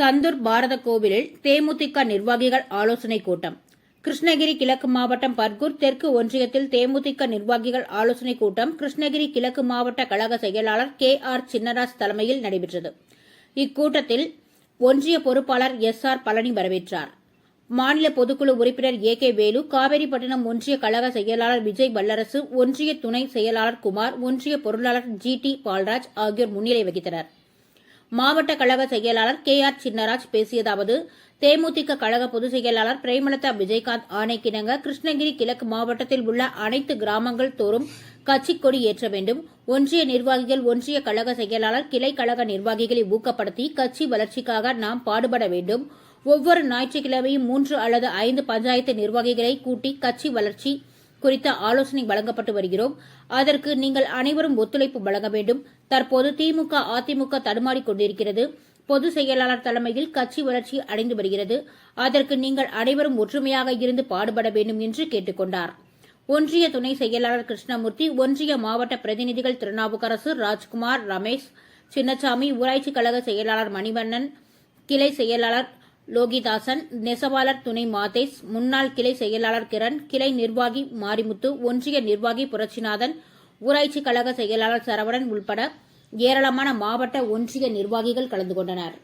சந்தூர் பாரத கோவிலில் தேமுதிக நிர்வாகிகள் ஆலோசனை கூட்டம். கிருஷ்ணகிரி கிழக்கு மாவட்டம் பர்கூர் தெற்கு ஒன்றியத்தில் தேமுதிக நிர்வாகிகள் ஆலோசனை கூட்டம் கிருஷ்ணகிரி கிழக்கு மாவட்ட கழக செயலாளர் கே ஆர் சின்னராஜ் தலைமையில் நடைபெற்றது. இக்கூட்டத்தில் ஒன்றிய பொறுப்பாளர் எஸ் ஆர் பழனி வரவேற்றார். மாநில பொதுக்குழு உறுப்பினர் ஏ கே வேலு காவேரிப்பட்டினம் ஒன்றிய கழக செயலாளர் விஜய் வல்லரசு ஒன்றிய துணை செயலாளர் குமார் ஒன்றிய பொருளாளர் ஜி டி பால்ராஜ் ஆகியோர் முன்னிலை வகித்தனர். மாவட்ட கழக செயலாளர் கே ஆர் சின்னராஜ் பேசியதாவது தேமுதிக கழக பொதுச் செயலாளர் பிரேமலதா விஜயகாந்த் ஆணைக்கிணங்க கிருஷ்ணகிரி கிழக்கு மாவட்டத்தில் உள்ள அனைத்து கிராமங்கள் தோறும் கட்சிக் கொடி ஏற்ற வேண்டும். ஒன்றிய நிர்வாகிகள் ஒன்றிய கழக செயலாளர் கிளை கழக நிர்வாகிகளை ஊக்கப்படுத்தி கட்சி வளர்ச்சிக்காக நாம் பாடுபட வேண்டும். ஒவ்வொரு ஞாயிற்றுக்கிழமையும் மூன்று அல்லது ஐந்து பஞ்சாயத்து நிர்வாகிகளை கூட்டி கட்சி வளர்ச்சி குறித்த ஆலோசனை வழங்கப்பட்டு வருகிறோம். அதற்கு நீங்கள் அனைவரும் ஒத்துழைப்பு வழங்க வேண்டும். தற்போது திமுக அதிமுக தடுமாறிக் கொண்டிருக்கிறது. பொது செயலாளர் தலைமையில் கட்சி வளர்ச்சி அடைந்து வருகிறது. அதற்கு நீங்கள் அனைவரும் ஒற்றுமையாக இருந்து பாடுபட வேண்டும் என்று கேட்டுக் கொண்டார் ஒன்றிய துணை செயலாளர் கிருஷ்ணமூர்த்தி ஒன்றிய மாவட்ட பிரதிநிதிகள் திருநாவுக்கரசு ராஜ்குமார் ரமேஷ் சின்னசாமி ஊராட்சி கழக செயலாளர் மணிவண்ணன் கிளை செயலாளர் லோகிதாசன் நெசவாளர் துணை மாதேஷ் முன்னாள் கிளை செயலாளர் கிரண் கிளை நிர்வாகி மாரிமுத்து ஒன்றிய நிர்வாகி புரட்சிநாதன் ஊராட்சி கழக செயலாளர் சரவணன் உள்பட ஏராளமான மாவட்ட ஒன்றிய நிர்வாகிகள் கலந்து கொண்டனர்.